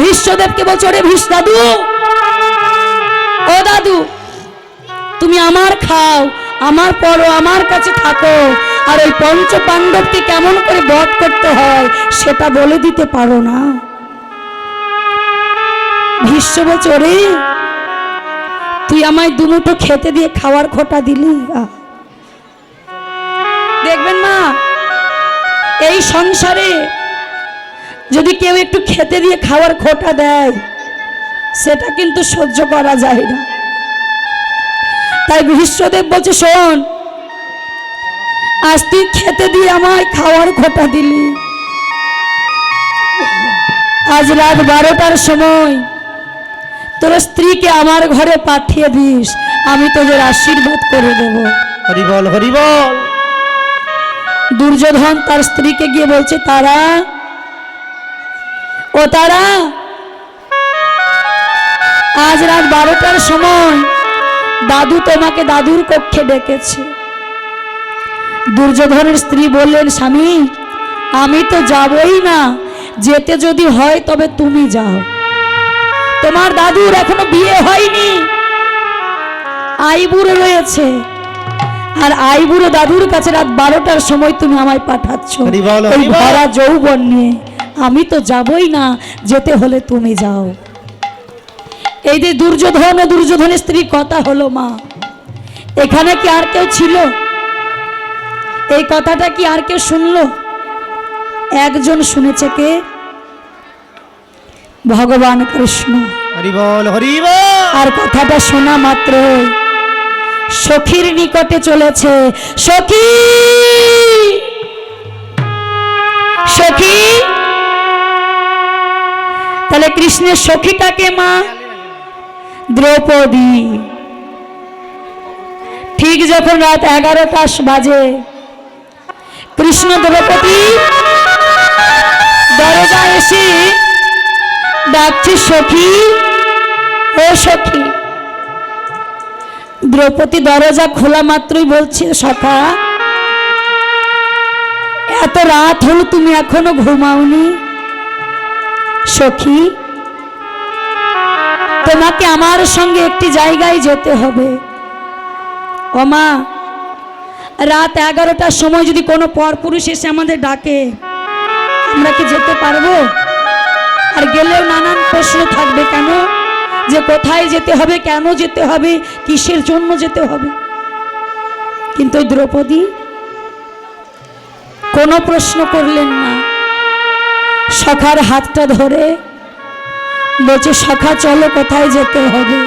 ভীষ্মদেবকে বলছো রে ভীষ দাদু, ও দাদু, তুমি আমার খাও, আমার পরো আমার কাছে থাকো, আর ওই পঞ্চ পাণ্ডবকে কেমন করে বধ করতে হয়, সেটা বলে দিতে পারো না। ভীষ্ম বলছে রে তুই আমায় দুমুঠো খেতে দিয়ে খাওয়ার খোটা দিলি। দেখবেন মা, এই সংসারে যদি কেউ একটু খেতে দিয়ে খাওয়ার খোটা দেয় সেটা কিন্তু সহ্য করা যায় না। তাই বিশ্বদেব বলছে শোন আজ তুই খেতে দিয়ে আমায় খাওয়ার খোটা দিলি। আজ রাত বারোটার সময় তোর স্ত্রীকে আমার ঘরে পাঠিয়ে দিস আমি তোদের আশীর্বাদ করে দেব। হরিবল হরিবল দুর্যোধন তার স্ত্রীকে গিয়ে বলছে তারা ও তারা আজ রাত বারোটার সময় দাদু তোমাকে দাদুর কক্ষে ডেকেছে। দুর্যোধনের স্ত্রী বললেন স্বামী আমি তো যাবই না। যেতে যদি হয় তবে তুমি যাও। তোমার দাদুর এখনও বিয়ে হয়নি। আইবুড়ো রয়েছে। আর আইবুড়ো দাদুর কাছে রাত বারোটার সময় তুমি আমায় পাঠাচ্ছ। ভরা যৌবন নিয়ে। আমি তো যাবই না যেতে হলে তুমি যাও। এই যে দুর্যোধন ও দুর্যোধনের স্ত্রী কথা হলো মা। এখানে কি আর কেউ ছিল? এই কথাটা কি আর কেউ শুনলো? একজন শুনেছে কে? ভগবান কৃষ্ণ। আর কথাটা শোনা মাত্র। সখীর নিকটে চলেছে। সখী! তাহলে কৃষ্ণের সখীটাকে মা দ্রৌপদী। ঠিক যখন রাত এগারোটা বাজে, কৃষ্ণ দ্রৌপদী দরজা এসে ডাকছে, সখী, ও সখী। দ্রৌপদী দরজা খোলা মাত্রই বলছে, সখা, এত রাত হলো তুমি এখনও ঘুমাওনি? সখী, তোমাকে আমার সঙ্গে একটি জায়গায় যেতে হবে। ওমা রাত এগারোটার সময় যদি কোনো পরপুরুষ এসে আমাদের ডাকে, আমরা কি যেতে পারব? আর গেলেও নানান প্রশ্ন থাকবে কেন? যে কোথায় যেতে হবে, কেন যেতে হবে, কিসের জন্য যেতে হবে? কিন্তু দ্রৌপদী কোনো প্রশ্ন করলেন না। সখার হাতটা ধরে বলছে, সখা, চলো, কোথায় যেতে হবে?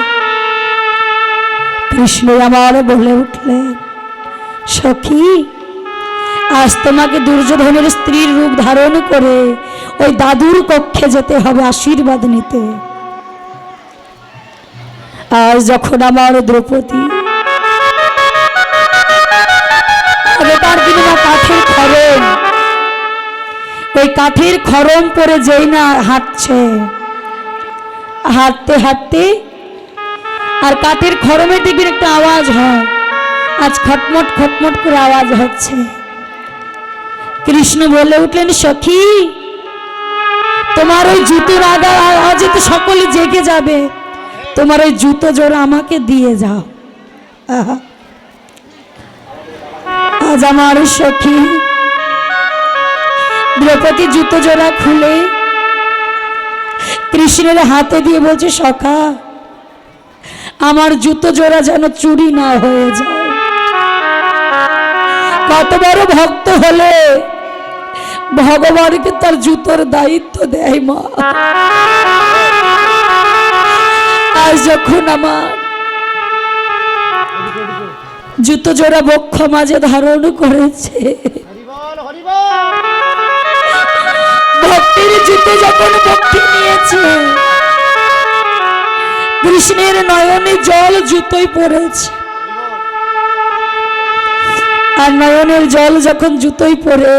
কৃষ্ণ আমার বলে উঠলেন সখী, আজ তোমাকে দুর্যোধনের স্ত্রীর রূপ ধারণ করে ওই দাদুর কক্ষে যেতে হবে আশীর্বাদ নিতে। আজ যখন আমার দ্রৌপদী আগেকার দিনে না কাঠের খরম ওই কাঠের খরম পরে যেই না হাঁটছে। হাঁটতে হাঁটতে আর কাঠের খরমে দেখবেন একটা আওয়াজ হয়। আজ খটমট খটমট করে আওয়াজ হচ্ছে। কৃষ্ণ বলে উঠলেন, সখী, তোমার ওই জুতোর আগা আওয়াজে তো সকলে জেগে যাবে। তোমার ওই জুতো জোড়া আমাকে দিয়ে যাও। আজ আমার সখী দ্রৌপদী জুতো জোড়া খুলে কৃষ্ণের হাতে দিয়ে বলছে, সখা, আমার জুতো জোড়া যেন চুরি না হয়ে যায়। কত বড় ভক্ত হলে ভগবানকে তার জুতোর দায়িত্ব দেয় মা। আজ যখন আমার জুতো জোড়া বক্ষ মাঝে ধারণ করেছে হরিবল হরিবল ভক্তির জুতো যখন বক্ষে নিয়েছে, কৃষ্ণের নয়নে জল জুতোই পড়েছে। আর নয়নের জল যখন জুতোই পড়ে,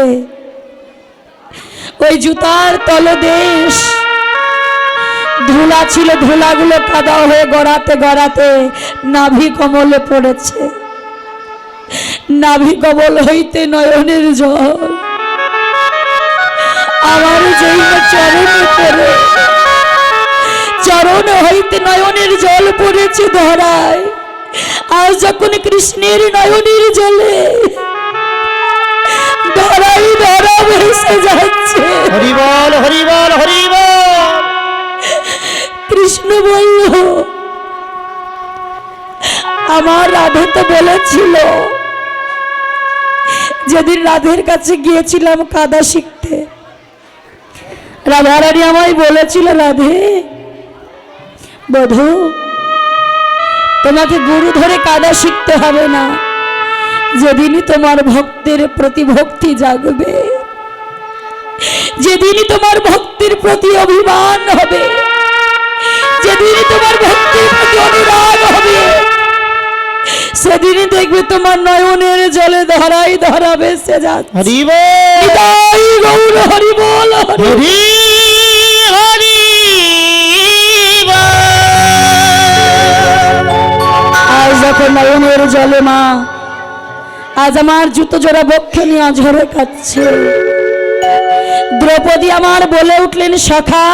ওই জুতার তলদেশ ধুলা ছিল, ধুলাগুলো কাদা হয়ে গড়াতে গড়াতে নাভি কমলে পড়েছে। নাভি কমল হইতে নয়নের জল আমার যেই চরণে পড়ে চরণ হইতে নয়নের জল পড়েছে ধরায়। আর যখন কৃষ্ণের নয়নের জলে ধরাই ধরা ভেসে যাচ্ছে। হরিবল হরিবল হরিবল! কৃষ্ণ বলল আমার রাধে তো বলেছিল যেদিন রাধের কাছে গিয়েছিলাম কাদা শিখতে রাধারানী আমায় বলেছিল, রাধে, বধু, তোমাকে গুরু ধরে কাদা শিখতে হবে না। যেদিনই তোমার ভক্তের প্রতি ভক্তি জাগবে, যেদিনই তোমার ভক্তির প্রতি অভিমান হবে, যেদিনই তোমার ভক্তির প্রতি অনুরাগ হবে সেদিনই দেখবে তোমার নয়নের জলে ধরাই ধরাবে সে যাচ্ছে নিতাই গৌর হরি বল হরি হরি আজ যখন নয়নের জলে মা আজ আমার জুতো জোড়া বক্ষ নিয়ে ঝরে কাচ্ছে দ্রৌপদী আমার বলে উঠলেন সখা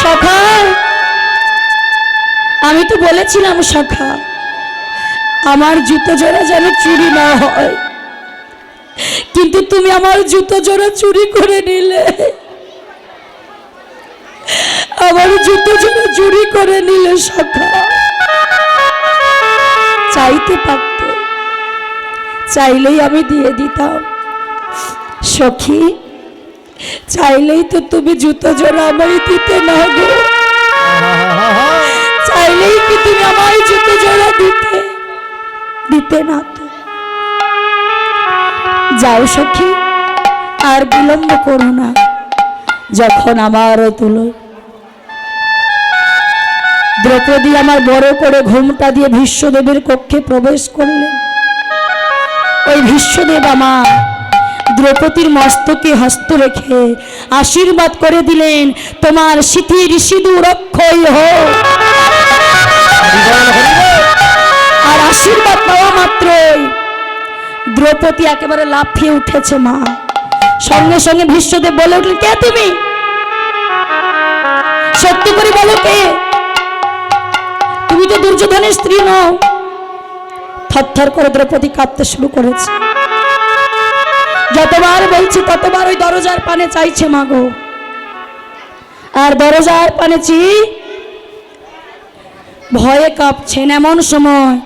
সখা আমি তো বলেছিলাম শাখা আমার জুতো জোড়া যেন চুরি না হয়। কিন্তু তুমি আমার জুতো জোড়া চুরি করে নিলে। আমার জুতো জোড়া চুরি করে নিলে শাখা চাইতে পারতে, চাইলেই আমি দিয়ে দিতাম। সখী, চাইলেই তো তুমি জুতো জোড়া আমায় দিতে না গো। চাইলেই কি তুমি আমায় জুতো জোড়া দিতে? দিতে না তো। যাও সখী, আর বিলম্ব করো না, যখন আমার তুলো। দ্রৌপদী আমার বড় করে ঘুমটা দিয়ে ভীষ্মদেবের কক্ষে প্রবেশ করলেন। ওই ভীষ্মদেব আমার দ্রৌপদীর মস্তকে হস্ত রেখে আশীর্বাদ করে দিলেন, তোমার সিথির সিঁদুর অক্ষয় হোক। আর আশীর্বাদ পাওয়া মাত্রই দ্রৌপদী একেবারে লাফিয়ে উঠেছে, মা। সঙ্গে সঙ্গে ভীষ্মদেব বলে উঠলেন, কে তুমি? সত্যি করে বলো কে? তুমি তো দুর্যোধনের স্ত্রী নও। থরথর করে দ্রৌপদী কাঁদতে শুরু করেছে। যতবার বলছি, ততবার ওই দরজার পানে চাইছে মাগো আর দরজার পানে চি ভয়ে কাঁপছেন এমন সময়।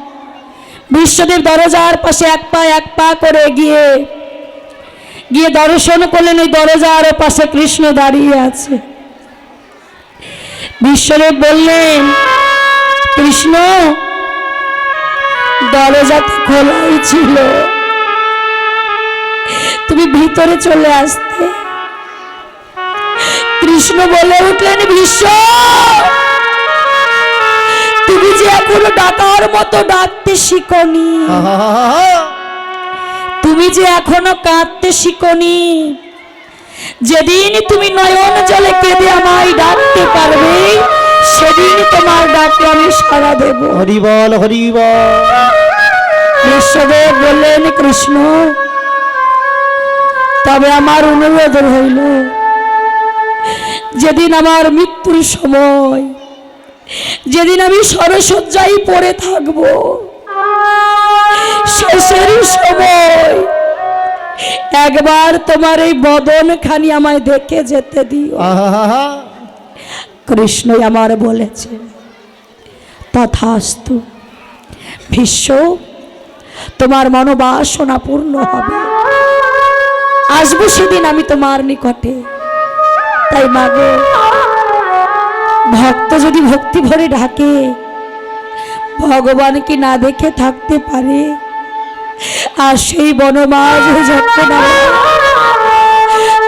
বিশ্বদেব দরজার পাশে এক পা এক পা করে গিয়ে গিয়ে দর্শন করলেন ওই দরজার পাশে কৃষ্ণ দাঁড়িয়ে আছে। বিশ্বদেব বললেন, কৃষ্ণ, দরজা তো খোলাই ছিল। তুমি ভিতরে চলে আসতে। কৃষ্ণ বলে উঠলেন ভীষ্ম তুমি যে এখনও ডাকার মতো ডাকতে শিখনি। তুমি যে এখনও কাঁদতে শিখনি। যেদিন তুমি নয়ন জলে কেঁদে আমায় ডাকতে পারবে সেদিন তোমার ডাকে আমি সাড়া দেব। হরিবল হরিবল বিশ্বদেব বললেন কৃষ্ণ তবে আমার অনুরোধ হইল যেদিন আমার মৃত্যুর সময় যেদিন আমি সরসজ্জায় পড়ে থাকব শেষের সময় একবার তোমার এই বদন খানি আমায় দেখে যেতে দিও। কৃষ্ণই আমার বলেছে তথাস্তু ভীষ্ম তোমার মনোবাসনা পূর্ণ হবে। আসব সেদিন আমি তোমার নিকটে। তাই মাগো ভক্ত যদি ভক্তি ভরে ডাকে, ভগবান কি না দেখে থাকতে পারে? আর সেই আমার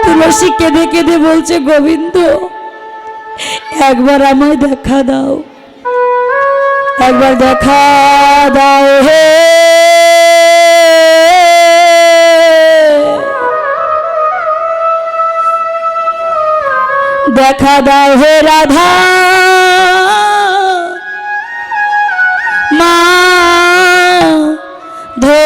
তুলসী কেঁদে কেঁদে বলছে, গোবিন্দ, একবার আমায় দেখা দাও, একবার দেখা দাও হে দেখা দাও হে রাধা মা ধো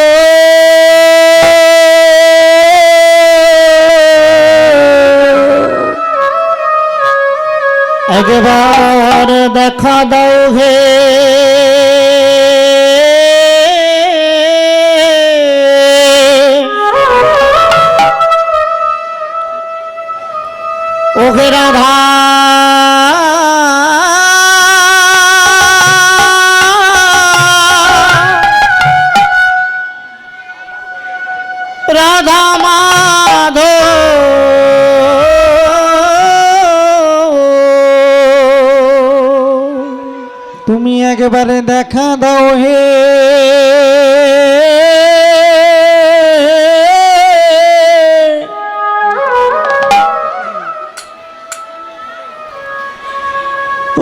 একবার দেখা দাও হে ওহে রাধা রাধা মাধব। তুমি একবারে দেখা দাও হে।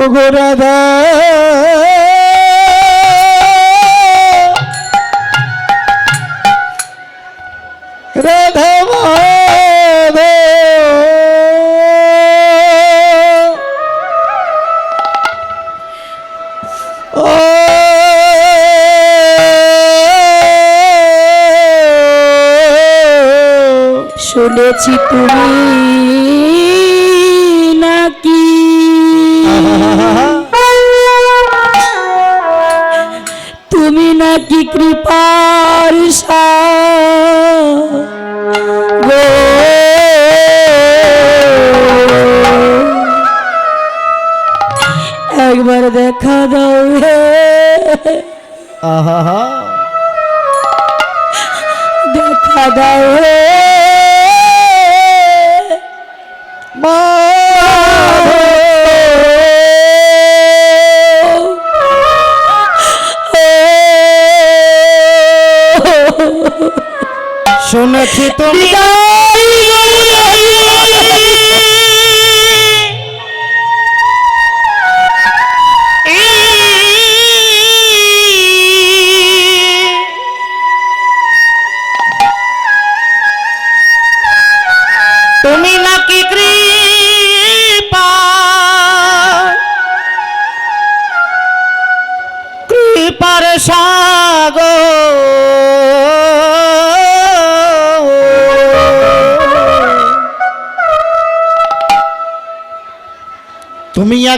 রাধা রাধা শুনেছি তুমি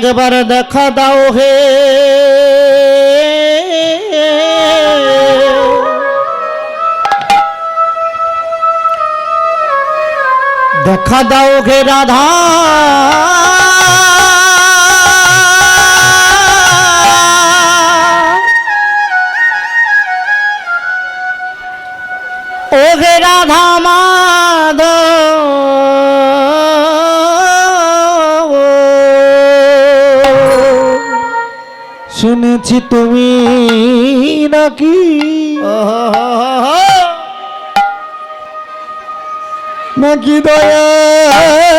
একবার দেখা দাও হে। দেখা দাও হে রাধা। শুনেছি তুমি নাকি? নাকি দয়ার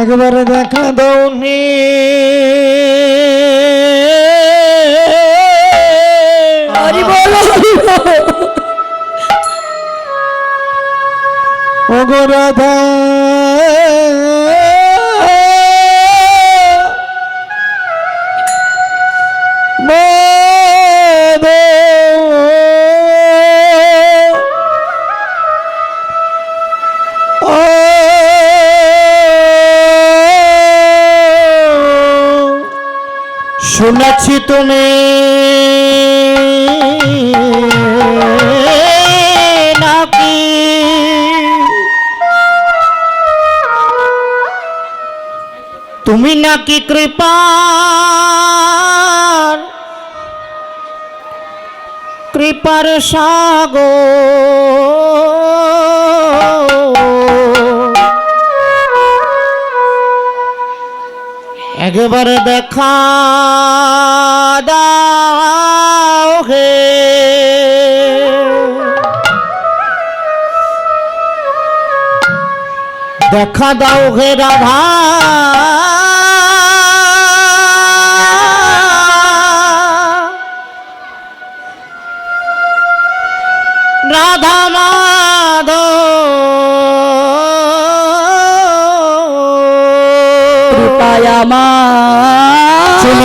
একবারে দেখা দৌনি ওগো রাধা শুনেছি তুমি। তুমি নাকি কৃপার সাগর। একবার দেখা দাও হে। দেখা দাও হে রাধা।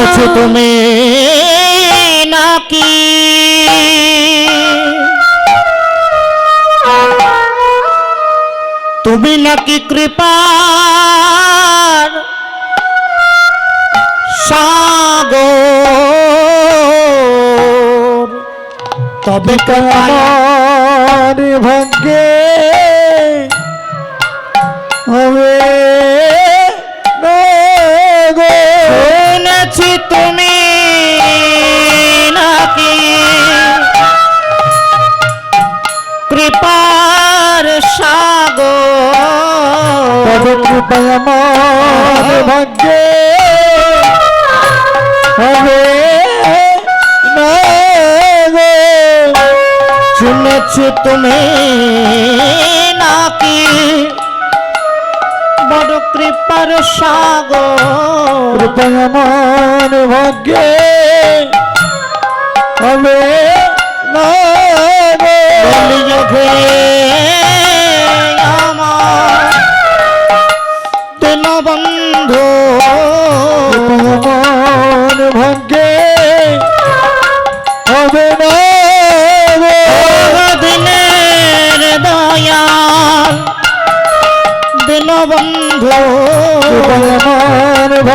করেছ তুমি নাকি? তুমি নাকি কৃপার সাগো তবে কার ভাগ্যে কৃপায় আমার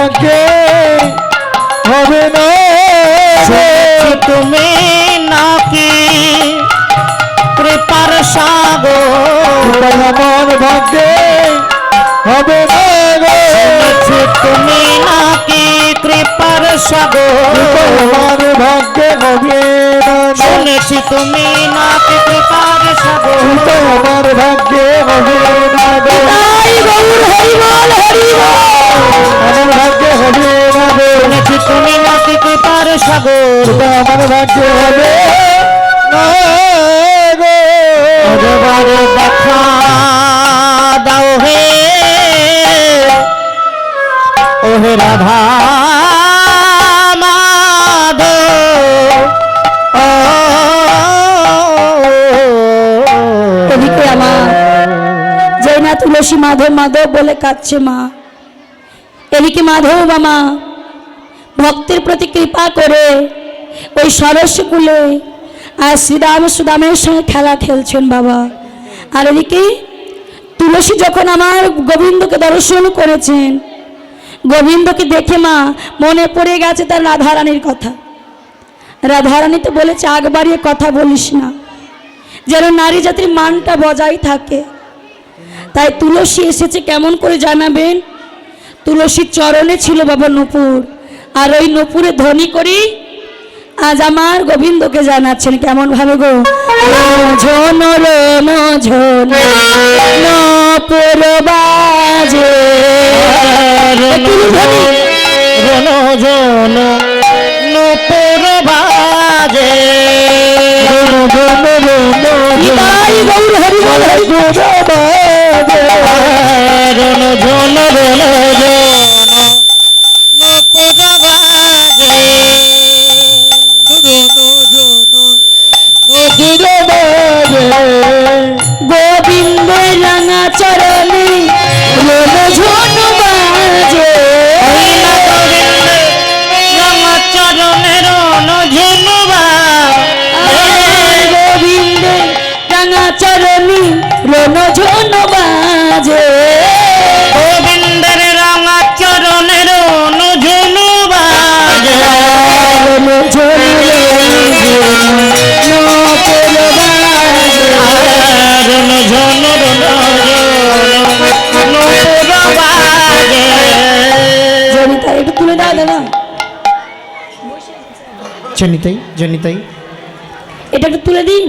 আমার হবে না তুমি নাকি কৃপার সাগর। আমার ভাগ্যে হবে না তুমি নাকি কৃপার সাগর। আমার ভাগ্যে হবে শুনেছি তুমি নাকি কৃপার সাগর। আমার ভাগ্যে হবে না সাগর আমার ভাগ্যে হবে দেখা দাও হে ওহে রাধা তুলসী মাধব মাধব বলে কাঁদছে মা। এদিকে মাধব বামা ভক্তের প্রতি কৃপা করে ওই সরস্ব কুলে, আর শ্রীরাম সুদামের সঙ্গে খেলা খেলছেন বাবা। আর এদিকে তুলসী যখন আমার গোবিন্দকে দর্শন করেছেন, গোবিন্দকে দেখে মা, মনে পড়ে গেছে তার রাধারানীর কথা। রাধারানী তো বলেছে, আগ বাড়িয়ে কথা বলিস না। যেন নারী জাতির মানটা বজায় থাকে। তাই তুলসী এসেছে কেমন করে জানাবেন? তুলসীর চরণে ছিল বাবা নূপুর। আর ওই নূপুরে ধ্বনি করি আজ আমার গোবিন্দকে জানাচ্ছেন কেমন ভাবে গো? ঝন রেন ঝন নপুর বাজে। একটু ধ্বনি। রন জন জনিতাই জনিতাই এটা একটু তুলে দিন।